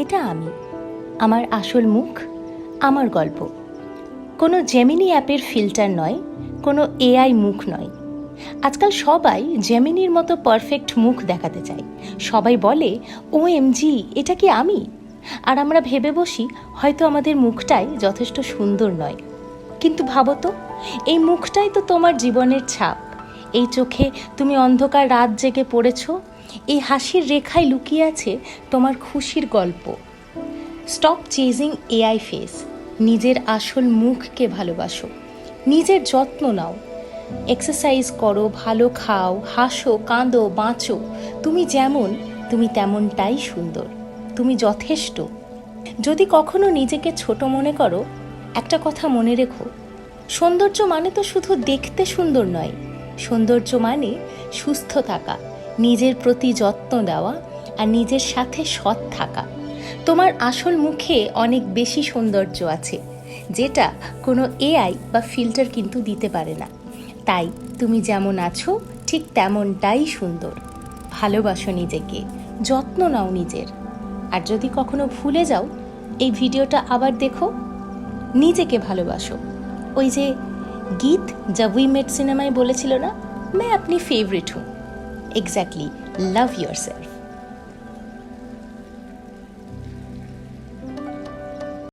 এটা আমি। আমার আসল মুখ, আমার গল্প। কোনো জেমিনি অ্যাপের ফিল্টার নয়, কোনো এআই মুখ নয়। আজকাল সবাই জেমিনির মতো পারফেক্ট মুখ দেখাতে চায়। সবাই বলে ও এমজি এটা কি আমি? আর আমরা ভেবে বসি, হয়তো আমাদের মুখটাই যথেষ্ট সুন্দর নয়। কিন্তু ভাবো তো, এই মুখটাই তো তোমার জীবনের ছাপ। এই চোখে তুমি অন্ধকার রাত জেগে পড়েছ এই হাসির রেখায় লুকিয়ে আছে তোমার খুশির গল্প। স্টপ চেজিং এআই ফেস নিজের আসল মুখকে ভালোবাসো। নিজের যত্ন নাও। এক্সারসাইজ করো, ভালো খাও, হাসো, কাঁদো, বাঁচো। তুমি যেমন, তুমি তেমনটাই সুন্দর। তুমি যথেষ্ট। যদি কখনো নিজেকে ছোট মনে করো, একটা কথা মনে রেখো। সৌন্দর্য মানে তো শুধু দেখতে সুন্দর নয়। সৌন্দর্য মানে সুস্থ থাকা। নিজের প্রতি যত্ন দেওয়া আর নিজের সাথে সৎ থাকা। তোমার আসল মুখে অনেক বেশি সৌন্দর্য আছে, যেটা কোনো এআই বা ফিল্টার কিন্তু দিতে পারে না। তাই তুমি যেমন আছো, ঠিক তেমনটাই সুন্দর। ভালোবাসো নিজেকে, যত্ন নাও নিজের। আর যদি কখনো ভুলে যাও, এই ভিডিওটা আবার দেখো। নিজেকে ভালোবাসো। ওই যে গীত যা উইমেট সিনেমায় বলেছিল না ম্যা আপনি favourite hmm Exactly, love yourself.